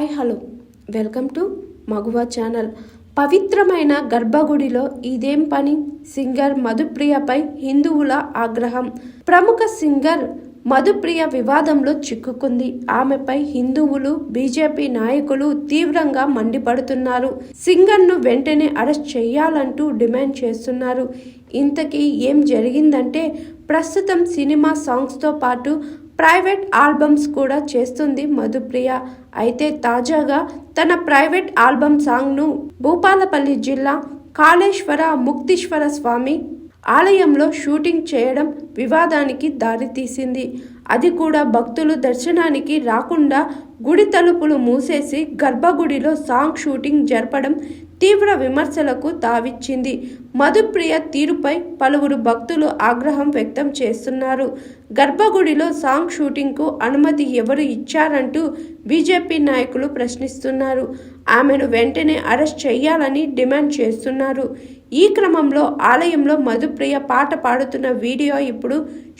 Hi hello. Welcome to Maguva channel. పవిత్రమైన గర్భగుడిలో ఇదేం పని? సింగర్ మధుప్రియపై హిందువుల ఆగ్రహం. ప్రముఖ సింగర్ మధుప్రియ వివాదంలో చిక్కుకుంది. ఆమెపై హిందువులు బీజేపీ నాయకులు తీవ్రంగా మండిపడుతున్నారు. సింగర్ను వెంటనే అరెస్ట్ చేయాలంటూ డిమాండ్ చేస్తున్నారు. ఇంతకీ ఏం జరిగిందంటే ప్రస్తుతం సినిమా సాంగ్స్తో పాటు ప్రైవేట్ ఆల్బమ్స్ కూడా చేస్తుంది మధుప్రియ. అయితే తాజాగా తన ప్రైవేట్ ఆల్బమ్ సాంగ్ను భూపాలపల్లి జిల్లా కాళేశ్వర ముక్తీశ్వర స్వామి ఆలయంలో షూటింగ్ చేయడం వివాదానికి దారితీసింది అది కూడా భక్తులు దర్శనానికి రాకుండా గుడి తలుపులు మూసేసి గర్భగుడిలో సాంగ్ షూటింగ్ జరపడం తీవ్ర విమర్శలకు తావిచ్చింది మధుప్రియ తీరుపై పలువురు భక్తులు ఆగ్రహం వ్యక్తం చేస్తున్నారు. గర్భగుడిలో సాంగ్ షూటింగ్కు అనుమతి ఎవరు ఇచ్చారంటూ బీజేపీ నాయకులు ప్రశ్నిస్తున్నారు. ఆమెను వెంటనే అరెస్ట్ చేయాలని డిమాండ్ చేస్తున్నారు. ఈ క్రమంలో ఆలయంలో మధుప్రియ పాట పాడుతున్న వీడియో ఇప్పుడు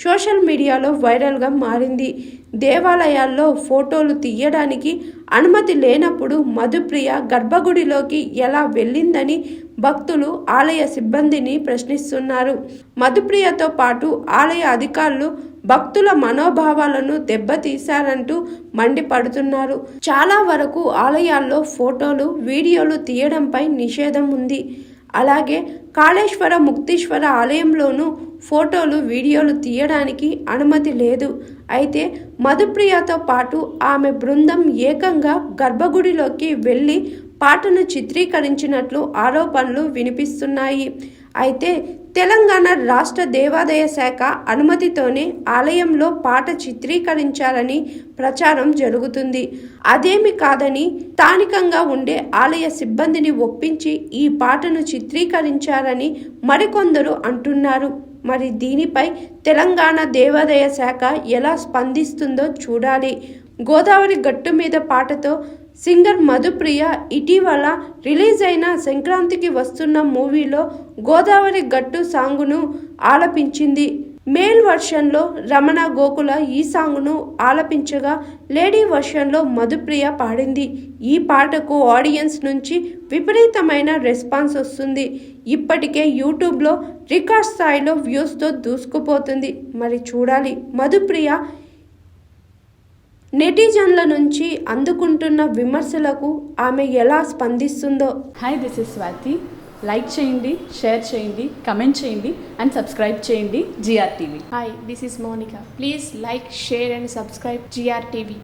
సోషల్ మీడియాలో వైరల్గా మారింది. దేవాలయాల్లో ఫోటోలు తీయడానికి అనుమతి లేనప్పుడు మధుప్రియ గర్భగుడిలోకి ఎలా వెళ్ళిందని భక్తులు ఆలయ సిబ్బందిని ప్రశ్నిస్తున్నారు. మధుప్రియతో పాటు ఆలయ అధికారులు భక్తుల మనోభావాలను దెబ్బతీశారంటూ మండిపడుతున్నారు. చాలా వరకు ఆలయాల్లో ఫోటోలు వీడియోలు తీయడంపై నిషేధం ఉంది. అలాగే కాళేశ్వర ముక్తీశ్వర ఆలయంలోనూ ఫోటోలు వీడియోలు తీయడానికి అనుమతి లేదు. అయితే మధుప్రియతో పాటు ఆమె బృందం ఏకంగా గర్భగుడిలోకి వెళ్ళి పాటను చిత్రీకరించినట్లు ఆరోపణలు వినిపిస్తున్నాయి. అయితే తెలంగాణ రాష్ట్ర దేవాదాయ శాఖ అనుమతితోనే ఆలయంలో పాట చిత్రీకరించాలని ప్రచారం జరుగుతుంది. అదేమి కాదని స్థానికంగా ఉండే ఆలయ సిబ్బందిని ఒప్పించి ఈ పాటను చిత్రీకరించారని మరికొందరు అంటున్నారు. మరి దీనిపై తెలంగాణ దేవాదాయ శాఖ ఎలా స్పందిస్తుందో చూడాలి. గోదావరి గట్టు మీద పాటతో సింగర్ మధుప్రియ ఇటీవల రిలీజ్ అయిన సంక్రాంతికి వస్తున్న మూవీలో గోదావరి గట్టు సాంగును ఆలపించింది. మేల్ వర్షన్లో రమణ గోకుల ఈ సాంగ్ను ఆలపించగా లేడీ వర్షన్లో మధుప్రియ పాడింది. ఈ పాటకు ఆడియన్స్ నుంచి విపరీతమైన రెస్పాన్స్ వస్తుంది. ఇప్పటికే యూట్యూబ్లో రికార్డ్ స్థాయిలో వ్యూస్తో దూసుకుపోతుంది. మరి చూడాలి. మధుప్రియ నెటిజన్ల నుంచి అందుకుంటున్న విమర్శలకు ఆమె ఎలా స్పందిస్తుందో hi this is Swathi like చేయండి షేర్ చేయండి కమెంట్ చేయండి అండ్ సబ్స్క్రైబ్ చేయండి GR TV Hi, this is Monica. Please like, share, and subscribe GRTV.